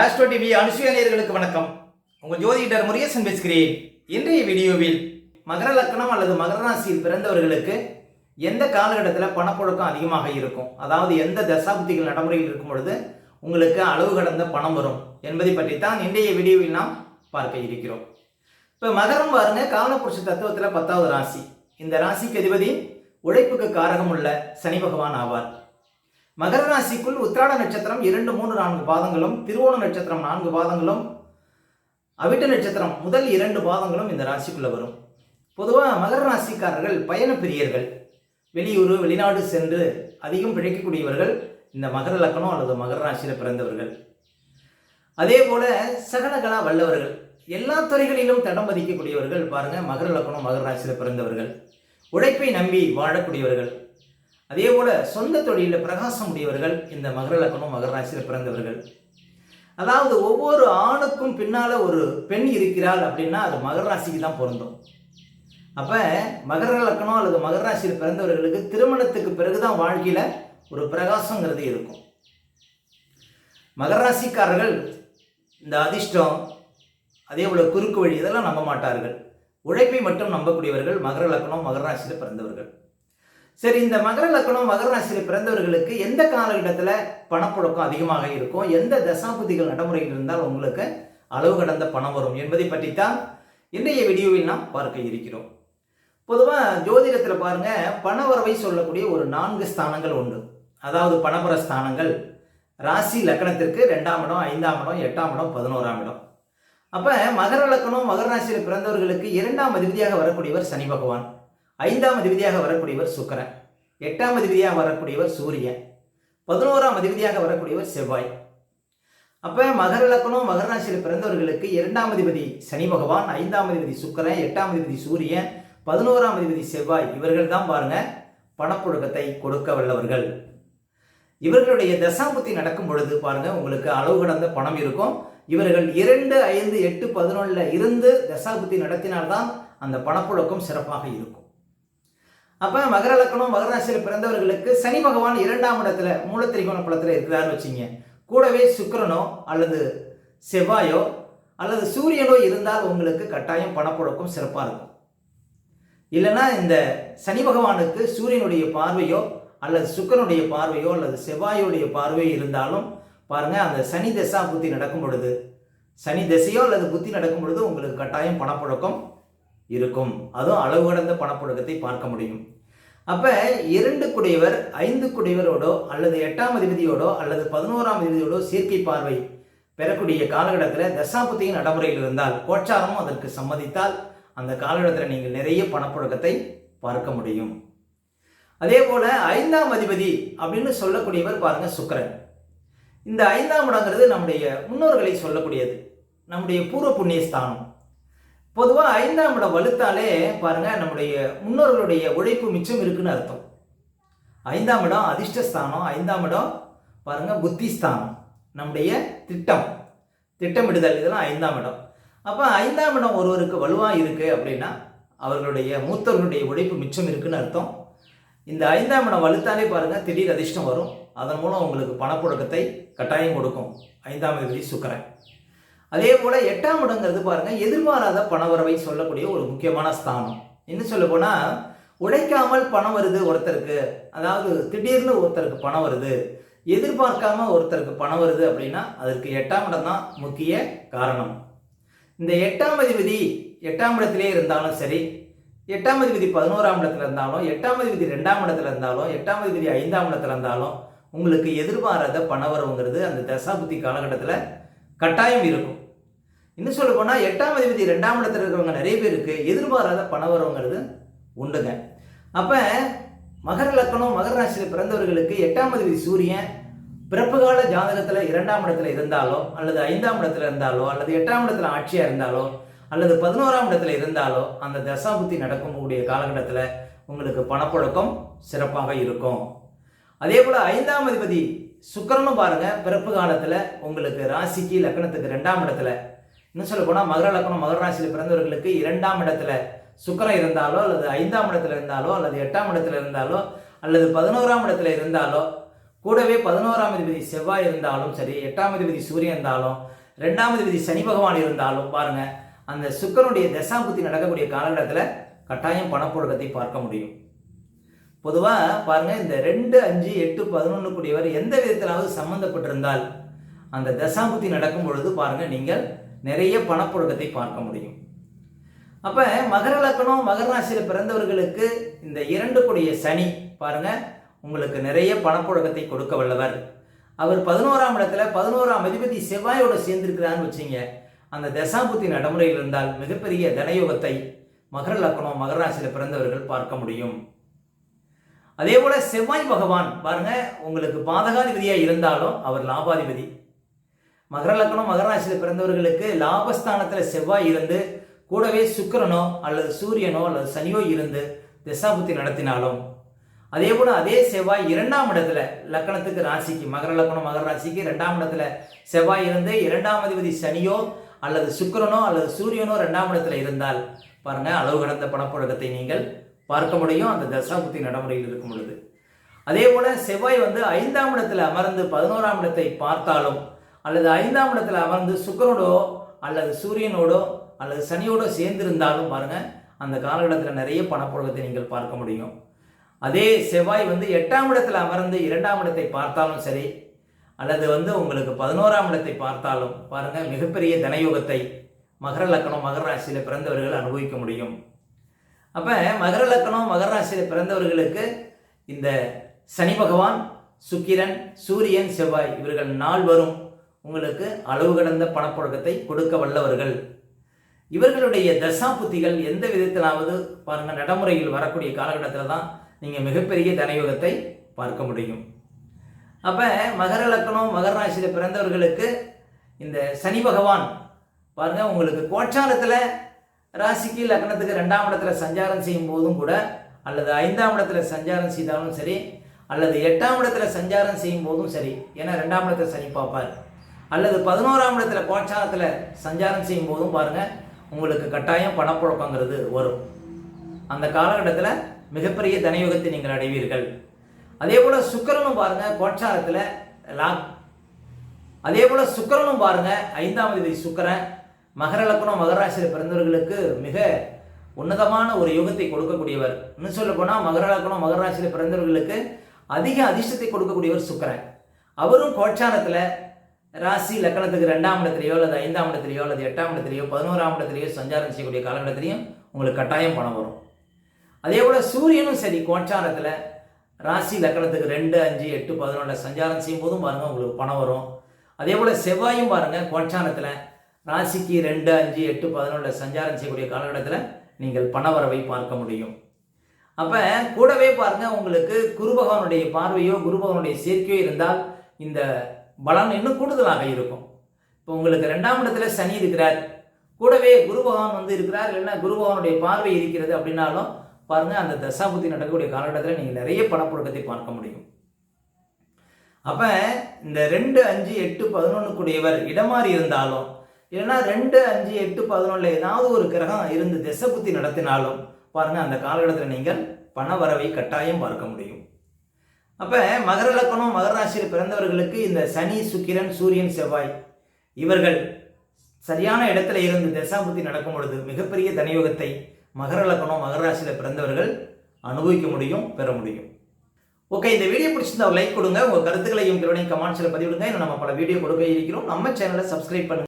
Astro TV Anusuya வணக்கம். உங்கள் ஜோதிடர் முருகேசன் பேசுகிறேன். இன்றைய வீடியோவில் மகர லக்னம் அல்லது மகர ராசியில் பிறந்தவர்களுக்கு எந்த காலகட்டத்தில் பணப்புழக்கம் அதிகமாக இருக்கும்? அதாவது எந்த தசாப்திகள் நடைமுறையில் இருக்கும் பொழுது உங்களுக்கு அளவு கடந்த பணம் வரும் என்பதை பற்றி தான் இன்றைய வீடியோவில் நாம் பார்க்க இருக்கிறோம். இப்போ மகரம் பாருங்க காலப்புருஷ தத்துவத்தில் பத்தாவது ராசி. இந்த ராசிக்கு அதிபதி உழைப்புக்கு காரகம் உள்ள சனி பகவான் ஆவார். மகர ராசிக்குள் உத்திராட நட்சத்திரம் இரண்டு மூன்று நான்கு பாதங்களும் திருவோண நட்சத்திரம் நான்கு பாதங்களும் அவிட்ட நட்சத்திரம் முதல் இரண்டு பாதங்களும் இந்த ராசிக்குள்ள வரும். பொதுவாக மகர ராசிக்காரர்கள் பயண பிரியர்கள் வெளியூர் வெளிநாடு சென்று அதிகம் பிழைக்கக்கூடியவர்கள் இந்த மகர லக்கணம் அல்லது மகர ராசியில் பிறந்தவர்கள். அதே போல சகலகலா வல்லவர்கள். எல்லா துறைகளிலும் தடம் பதிக்கக்கூடியவர்கள் பாருங்க மகர லக்கணம் மகர ராசியில் பிறந்தவர்கள். உழைப்பை நம்பி வாழக்கூடியவர்கள். அதே போல சொந்த தொழிலில் பிரகாசம் உடையவர்கள் இந்த மகர லக்னம் மகர ராசியில் பிறந்தவர்கள். அதாவது ஒவ்வொரு ஆணுக்கும் பின்னால ஒரு பெண் இருக்கிறாள் அப்படின்னா அது மகர ராசிக்கு தான் பொருந்தும். அப்ப மகர லக்னம் அல்லது மகர ராசியில் பிறந்தவர்களுக்கு திருமணத்துக்கு பிறகுதான் வாழ்க்கையில ஒரு பிரகாசங்கிறது இருக்கும். மகர ராசிக்காரர்கள் இந்த அதிர்ஷ்டம் அதே போல குறுக்கு வழி இதெல்லாம் நம்ப மாட்டார்கள். உழைப்பை மட்டும் நம்பக்கூடியவர்கள் மகர லக்னம் மகர ராசியில் பிறந்தவர்கள். சரி இந்த மகர லக்கணம் மகர ராசியில் பிறந்தவர்களுக்கு எந்த காலகட்டத்தில் பணப்புழக்கம் அதிகமாக இருக்கும்? எந்த தசாபுதிகள் நடைமுறையில் இருந்தால் உங்களுக்கு அளவு கடந்த பணம் வரும் என்பதை பற்றித்தான் இன்றைய வீடியோவில் நாம் பார்க்க இருக்கிறோம். பொதுவாக ஜோதிடத்தில் பாருங்க பணவரவை சொல்லக்கூடிய ஒரு நான்கு ஸ்தானங்கள் உண்டு. அதாவது பணபர ஸ்தானங்கள் ராசி லக்கணத்திற்கு ரெண்டாம் இடம் ஐந்தாம் இடம் எட்டாம் இடம் பதினோராம் இடம். அப்போ மகர லக்கணம் மகர ராசியில் பிறந்தவர்களுக்கு இரண்டாம் அதிபதியாக வரக்கூடியவர் சனி பகவான். ஐந்தாம் அதிபதியாக வரக்கூடியவர் சுக்கரன் எட்டாம் அதிபதியாக வரக்கூடியவர் சூரியன் பதினோராம் அதிபதியாக வரக்கூடியவர் செவ்வாய். அப்போ மகர லக்கணம் மகர ராசியில் பிறந்தவர்களுக்கு இரண்டாம் அதிபதி சனி பகவான் ஐந்தாம் அதிபதி சுக்கரன் எட்டாம் அதிபதி சூரியன் பதினோராம் அதிபதி செவ்வாய். இவர்கள் தான் பாருங்க பணப்புழக்கத்தை கொடுக்க வல்லவர்கள். இவர்களுடைய தசாபுத்தி நடக்கும் பொழுது பாருங்க உங்களுக்கு அளவு கடந்த பணம் இருக்கும். இவர்கள் இரண்டு ஐந்து எட்டு பதினொன்றில் இருந்து தசாபுத்தி நடத்தினால்தான் அந்த பணப்புழக்கம் சிறப்பாக இருக்கும். அப்போ மகர லக்கணம் மகர ராசியில் பிறந்தவர்களுக்கு சனி பகவான் இரண்டாம் இடத்துல மூலத்திரிகோண பலத்தில் இருக்கிறாருன்னு வச்சுங்க. கூடவே சுக்கிரனோ அல்லது செவ்வாயோ அல்லது சூரியனோ இருந்தால் உங்களுக்கு கட்டாயம் பணப்புழக்கம் சிறப்பாக இருக்கும். இல்லைன்னா இந்த சனி பகவானுக்கு சூரியனுடைய பார்வையோ அல்லது சுக்கரனுடைய பார்வையோ அல்லது செவ்வாயுடைய பார்வையோ இருந்தாலும் பாருங்கள் அந்த சனி தசா புத்தி நடக்கும் பொழுது சனி திசையோ அல்லது புத்தி நடக்கும் பொழுது உங்களுக்கு கட்டாயம் பணப்புழக்கம் இருக்கும். அதுவும் அளவு கடந்த பணப்புழக்கத்தை பார்க்க முடியும். அப்போ இரண்டு குடையவர் ஐந்து குடையவரோடோ அல்லது எட்டாம் அதிபதியோடோ அல்லது பதினோராம் அதிபதியோடோ சேர்க்கை பார்வை பெறக்கூடிய காலகட்டத்தில் தசாபுத்தியின் நடைமுறையில் இருந்தால் கோச்சாரமும் அதற்கு சம்மதித்தால் அந்த காலகட்டத்தில் நீங்கள் நிறைய பணப்புழக்கத்தை பார்க்க முடியும். அதே போல ஐந்தாம் அதிபதி அப்படின்னு சொல்லக்கூடியவர் பாருங்க சுக்கரன். இந்த ஐந்தாம் இடங்கிறது நம்முடைய முன்னோர்களை சொல்லக்கூடியது. நம்முடைய பூர்வ புண்ணிய ஸ்தானம் பொதுவாக ஐந்தாம் இடம் வலுத்தாலே பாருங்க நம்முடைய முன்னோர்களுடைய உழைப்பு மிச்சம் இருக்குன்னு அர்த்தம். ஐந்தாம் இடம் அதிர்ஷ்டஸ்தானம் ஐந்தாம் இடம் பாருங்க புத்தி ஸ்தானம் நம்முடைய திட்டம். திட்டமிடுதல் இதெல்லாம் ஐந்தாம் இடம். அப்போ ஐந்தாம் இடம் ஒருவருக்கு வலுவாக இருக்குது அப்படின்னா அவர்களுடைய மூத்தவர்களுடைய உழைப்பு மிச்சம் இருக்குன்னு அர்த்தம். இந்த ஐந்தாம் இடம் வலுத்தாலே பாருங்கள் திடீர் அதிர்ஷ்டம் வரும். அதன் மூலம் உங்களுக்கு பணப்புழக்கத்தை கட்டாயம் கொடுக்கும். ஐந்தாம் தேதி சுக்கரன். அதே போல எட்டாம் இடங்கிறது பாருங்க எதிர்பாராத பணவரவை சொல்லக்கூடிய ஒரு முக்கியமான ஸ்தானம். என்ன சொல்ல போனா உழைக்காமல் பணம் வருது ஒருத்தருக்கு அதாவது திடீர்னு ஒருத்தருக்கு பணம் வருது எதிர்பார்க்காம ஒருத்தருக்கு பணம் வருது அப்படின்னா அதற்கு எட்டாம் இடம் தான் முக்கிய காரணம். இந்த எட்டாம் அதிபதி எட்டாம் இடத்திலே இருந்தாலும் சரி எட்டாம் அதிபதி பதினோராம் இடத்துல இருந்தாலும் எட்டாம் அதிபதி ரெண்டாம் இடத்துல இருந்தாலும் எட்டாம் அதிபதி ஐந்தாம் இடத்துல இருந்தாலும் உங்களுக்கு எதிர்பாராத பணவரவுங்கிறது அந்த தசாபுத்தி காலகட்டத்தில் கட்டாயம் இருக்கும். இன்னும் சொல்ல போனால் எட்டாம் அதிபதி ரெண்டாம் இடத்துல இருக்கிறவங்க நிறைய பேருக்கு எதிர்பாராத பணவரவுங்கிறது உண்டுங்க. அப்போ மகர லக்கணம் மகர ராசியில் பிறந்தவர்களுக்கு எட்டாம் அதிபதி சூரியன் பிறப்பு கால ஜாதகத்தில் இரண்டாம் இடத்துல இருந்தாலோ அல்லது ஐந்தாம் இடத்துல இருந்தாலோ அல்லது எட்டாம் இடத்துல ஆட்சியாக இருந்தாலோ அல்லது பதினோராம் இடத்துல இருந்தாலோ அந்த தசாபுத்தி நடக்கக்கூடிய காலகட்டத்தில் உங்களுக்கு பணப்புழக்கம் சிறப்பாக இருக்கும். அதே போல் ஐந்தாம் அதிபதி சுக்கரனும் பாருங்க பிறப்பு காலத்தில் உங்களுக்கு ராசிக்கு லக்கணத்துக்கு ரெண்டாம் இடத்துல இன்னும் சொல்ல போனால் மகர லக்னம் மகர ராசியில் பிறந்தவர்களுக்கு இரண்டாம் இடத்துல சுக்கரம் இருந்தாலோ அல்லது ஐந்தாம் இடத்துல இருந்தாலோ அல்லது எட்டாம் இடத்துல இருந்தாலோ அல்லது பதினோராம் இடத்துல இருந்தாலோ கூடவே பதினோராம் அதிபதி செவ்வாய் இருந்தாலும் சரி எட்டாம் அதிபதி சூரியன் இருந்தாலும் ரெண்டாம் அதிபதி சனி பகவான் இருந்தாலும் பாருங்க அந்த சுக்கரனுடைய தசாபுத்தி நடக்கக்கூடிய காலகட்டத்தில் கட்டாயம் பணப்புழக்கத்தை பார்க்க முடியும். பொதுவாக பாருங்க இந்த ரெண்டு அஞ்சு எட்டு பதினொன்று கூடியவர் எந்த விதத்திலாவது சம்மந்தப்பட்டிருந்தால் அந்த தசாபுத்தி நடக்கும் பொழுது பாருங்க நீங்கள் நிறைய பணப்புழக்கத்தை பார்க்க முடியும். அப்போ மகர லக்கணம் மகர ராசியில் பிறந்தவர்களுக்கு இந்த இரண்டு கூடிய சனி பாருங்க உங்களுக்கு நிறைய பணப்புழக்கத்தை கொடுக்க வல்லவர். அவர் பதினோராம் இடத்துல பதினோராம் அதிபதி செவ்வாயோட சேர்ந்திருக்கிறான்னு வச்சிங்க அந்த தசாபுத்தி நடைமுறையில் இருந்தால் மிகப்பெரிய தனயோகத்தை மகர லக்கணம் மகர ராசியில் பிறந்தவர்கள் பார்க்க முடியும். அதே போல செவ்வாய் பகவான் பாருங்க உங்களுக்கு பாதகாதிபதியாக இருந்தாலும் அவர் லாபாதிபதி. மகர லக்னம் மகராசியில் பிறந்தவர்களுக்கு லாபஸ்தானத்தில் செவ்வாய் இருந்து கூடவே சுக்கரனோ அல்லது சூரியனோ அல்லது சனியோ இருந்து திசாபுத்தி நடத்தினாலும் அதே போல் அதே செவ்வாய் இரண்டாம் இடத்துல லக்கணத்துக்கு ராசிக்கு மகர லக்கணம் மகர ராசிக்கு இரண்டாம் இடத்துல செவ்வாய் இருந்து இரண்டாம் அதிபதி சனியோ அல்லது சுக்கிரனோ அல்லது சூரியனோ இரண்டாம் இடத்துல இருந்தால் பாருங்க அளவு கடந்த பணப்புழக்கத்தை நீங்கள் பார்க்க முடியும். அந்த தசாபுத்தி நடைமுறையில் இருக்கும் பொழுது. அதே போல செவ்வாய் வந்து ஐந்தாம் இடத்துல அமர்ந்து பதினோராம் இடத்தை பார்த்தாலும் அல்லது ஐந்தாம் இடத்துல அமர்ந்து சுக்கரனோடோ அல்லது சூரியனோடோ அல்லது சனியோடோ சேர்ந்திருந்தாலும் பாருங்க அந்த காலகட்டத்தில் நிறைய பணப்புழக்கத்தை நீங்கள் பார்க்க முடியும். அதே செவ்வாய் வந்து எட்டாம் இடத்துல அமர்ந்து இரண்டாம் இடத்தை பார்த்தாலும் சரி அல்லது வந்து உங்களுக்கு பதினோராம் இடத்தை பார்த்தாலும் பாருங்க மிகப்பெரிய தனயோகத்தை மகர லக்கணம் மகர ராசியில் பிறந்தவர்கள் அனுபவிக்க முடியும். அப்போ மகர லக்கணம் மகர ராசியில் பிறந்தவர்களுக்கு இந்த சனி பகவான் சுக்கிரன் சூரியன் செவ்வாய் இவர்கள் நாள் வரும் உங்களுக்கு அளவு கடந்த பணப்புழக்கத்தை கொடுக்க வல்லவர்கள். இவர்களுடைய தசாபுத்திகள் எந்த விதத்திலாவது பாருங்க நடைமுறையில் வரக்கூடிய காலகட்டத்தில் தான் நீங்கள் மிகப்பெரிய தனயோகத்தை பார்க்க முடியும். அப்போ மகர லக்கணம் மகர ராசியில் பிறந்தவர்களுக்கு இந்த சனி பகவான் பாருங்க உங்களுக்கு கோச்சாரத்தில் ராசிக்கு லக்னத்துக்கு ரெண்டாம் இடத்துல சஞ்சாரம் செய்யும் போதும் கூட அல்லது ஐந்தாம் இடத்துல சஞ்சாரம் செய்தாலும் சரி அல்லது எட்டாம் இடத்துல சஞ்சாரம் செய்யும் போதும் சரி ஏன்னா ரெண்டாம் இடத்துல சனி பார்ப்பார். அல்லது பதினோராம் இடத்துல கோச்சாரத்தில் சஞ்சாரம் செய்யும் போதும் பாருங்க உங்களுக்கு கட்டாயம் பணப்புழக்கங்கிறது வரும். அந்த காலகட்டத்தில் மிகப்பெரிய தனயோகத்தை நீங்கள் அடைவீர்கள். அதே போல சுக்கரனும் பாருங்க கோச்சாரத்தில் லாக். அதே போல சுக்கரனும் பாருங்க ஐந்தாம் தேதி சுக்கரன் மகர லக்கணம் மகராசியில் பிறந்தவர்களுக்கு மிக உன்னதமான ஒரு யோகத்தை கொடுக்கக்கூடியவர். இன்னும் சொல்ல போனால் மகர லக்கணம் மகராசியில் பிறந்தவர்களுக்கு அதிக அதிர்ஷ்டத்தை கொடுக்கக்கூடியவர் சுக்கரன். அவரும் கோச்சாரத்தில் ராசி லக்கணத்துக்கு ரெண்டாம் இடத்துலையோ அல்லது ஐந்தாம் இடத்துலையோ அல்லது எட்டாம் இடத்துலையோ பதினோராம் இடத்துலையோ சஞ்சாரம் செய்யக்கூடிய காலகட்டத்திலையும் உங்களுக்கு கட்டாயம் பணம் வரும். அதே போல் சூரியனும் சரி கோச்சாரத்தில் ராசி லக்கணத்துக்கு ரெண்டு அஞ்சு எட்டு பதினொன்றில் சஞ்சாரம் செய்யும் போதும் பாருங்கள் உங்களுக்கு பணம் வரும். அதே போல் செவ்வாயும் பாருங்கள் கோச்சாரத்தில் ராசிக்கு ரெண்டு அஞ்சு எட்டு பதினொன்றில் சஞ்சாரம் செய்யக்கூடிய காலகட்டத்தில் நீங்கள் பணவரவை பார்க்க முடியும். அப்போ கூடவே பாருங்கள் உங்களுக்கு குருபகவனுடைய பார்வையோ குருபகவனுடைய சேர்க்கையோ இருந்தால் இந்த பலன் இன்னும் கூடுதலாக இருக்கும். இப்போ உங்களுக்கு ரெண்டாம் இடத்துல சனி இருக்கிறார். கூடவே குரு பகவான் வந்து இருக்கிறார். இல்லைன்னா குரு பகவானுடைய பார்வை இருக்கிறது அப்படின்னாலும் பாருங்கள் அந்த தசாபுத்தி நடக்கக்கூடிய காலகட்டத்தில் நீங்கள் நிறைய பணப்புழக்கத்தை பார்க்க முடியும். அப்போ இந்த ரெண்டு அஞ்சு எட்டு பதினொன்று கூடியவர் இடமாறி இருந்தாலும் இல்லைன்னா ரெண்டு அஞ்சு எட்டு பதினொன்றில் ஏதாவது ஒரு கிரகம் இருந்து திசை புத்தி நடத்தினாலும் பாருங்கள் அந்த காலகட்டத்தில் நீங்கள் பண வரவை கட்டாயம் பார்க்க முடியும். அப்போ மகர லக்கணம் மகர ராசியில் பிறந்தவர்களுக்கு இந்த சனி சுக்கிரன் சூரியன் செவ்வாய் இவர்கள் சரியான இடத்துல இருந்து தசாபுத்தி நடக்கும் பொழுது மிகப்பெரிய தனியோகத்தை மகர லக்கணம் மகர ராசியில் பிறந்தவர்கள் அனுபவிக்க முடியும் பெற முடியும். ஓகே இந்த வீடியோ பிடிச்சிருந்தா லைக் கொடுங்க. உங்கள் கருத்துக்களையும் கருணையும் கமெண்ட்ஸில் பதிவிடுங்க. இன்னும் நம்ம பல வீடியோ கொடுக்க இருக்கிறோம். நம்ம சேனலை சப்ஸ்கிரைப் பண்ணுங்க.